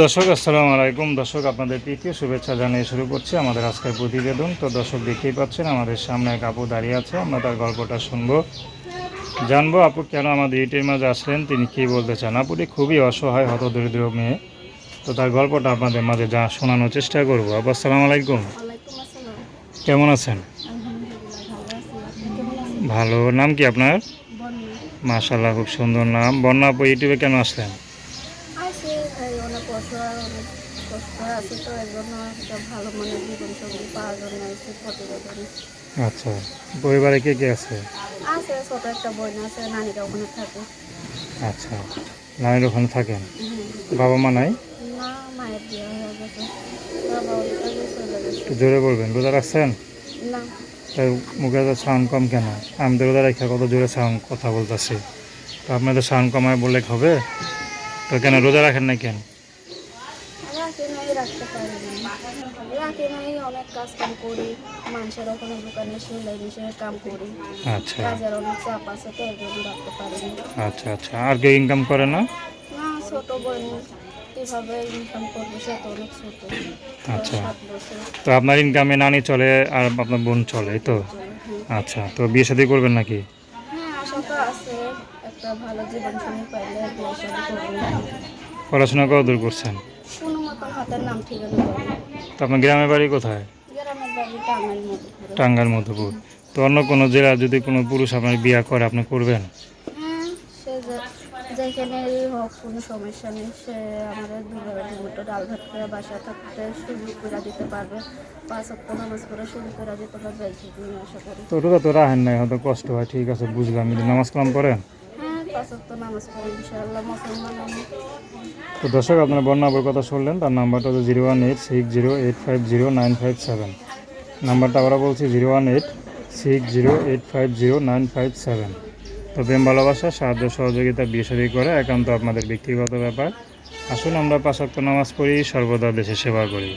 দর্শক আসসালামু আলাইকুম। দর্শক আপনাদের তৃতীয় শুভেচ্ছা জানিয়ে শুরু করছি আমাদের আজকের প্রতিবেদন। তো দর্শক দেখতেই পাচ্ছেন আমাদের সামনে এক আপু দাঁড়িয়ে আছে। আমরা তার গল্পটা শুনব। জানব আপু কেন আমাদের ইউটির মাঝে আসলেন? তিনি কি বলতে চান? আপুটি খুবই অসহায় হতদরিদ্র মেয়ে। তো তার গল্পটা আপনাদের মাঝে যা শোনানোর চেষ্টা করব। আপু আসসালামু আলাইকুম। কেমন আছেন? ভালো নাম কি আপনার? বন্যা। মাশাল্লাহ খুব সুন্দর নাম। বন্যা আপু ইউটিউবে কেন আসলেন? অনেক কষ্ট আছে তো এর জন্য একটা ভালো জীবনসঙ্গী পাওয়ার জন্য এসে প্রতিবেদন। আচ্ছা পরিবারে কে কে আছে? আছে ছোট একটা বোন আছে নানিরা ওখানে থাকে। আচ্ছা নানির ওখানে থাকেন? বাবা মা নাই? না মায়ের বিয়ে হয়ে গেছে। বাবা ওই চলে গেছে। একটু জোরে বলবেন রোজা রাখছেন? না। তাই মুখে তো সাউন্ড কম কেন? আমি তো রোজা রেখে কত জোরে সাউন্ড কথা বলতেছি। তো আপনাদের সাউন্ড কমায় বললে হবে? তো কেন রোজা রাখেন না কেন? রাখি নাই রাখতে পারি না। রাখি নাই অনেক কাজ কাম করি মানুষের ওখানে দোকানে সেলাই মেশিনের কাম করি। আচ্ছা। কাজের অনেক চাপ আছে তো এর জন্য রাখতে পারি না। আচ্ছা আচ্ছা। আর কেউ ইনকাম করে না? না ছোট বোন কীভাবে ইনকাম করব সে তো অনেক ছোট। আচ্ছা। তো আপনার ইনকামে নানি চলে আর আপনার বোন চলে তো। আচ্ছা তো বিয়ে শাদী করবেন নাকি? হ্যাঁ আশা তো আছে একটা ভালো জীবন সঙ্গী পাইলে বিয়ে শাদী করব পড়াশোনা কত দূর করছেন? হাতের নাম ঠিকানা তো আপনার গ্রামের বাড়ি কোথায়? টাঙ্গাইল মধুপুর। তো অন্য কোনো জেলা যদি কোনো পুরুষ আপনার বিয়ে করে আপনি করবেন? হ্যাঁ যেখানে হোক কোনো সমস্যা নেই। সে আমাদের দুবেলা দুটো ডাল ভাত করে বাসা থাকতে শুরু করে দিতে পারবে। পাঁচ অক্ট নামাজ করে শুরু করে দিতে পারবে। এই আশা করি। তো নাই হয়তো কষ্ট হয়। ঠিক আছে বুঝলাম। নামাজ কালাম পড়েন? তো দর্শক, আপনারা বন্যাবর কথা শুনলেন, তার নাম্বারটা হচ্ছে zero one eight six zero eight five zero nine five seven. নাম্বারটা আবার বলছি, zero one eight six zero eight five zero nine five seven. তো প্রেম, ভালোবাসা, সাহায্য, সহযোগিতা, বিয়ে করে একান্ত আপনাদের ব্যক্তিগত ব্যাপার। আসুন, আমরা পাঁচাত্তর নামাজ পড়ি, সর্বদা দেশে সেবা করি।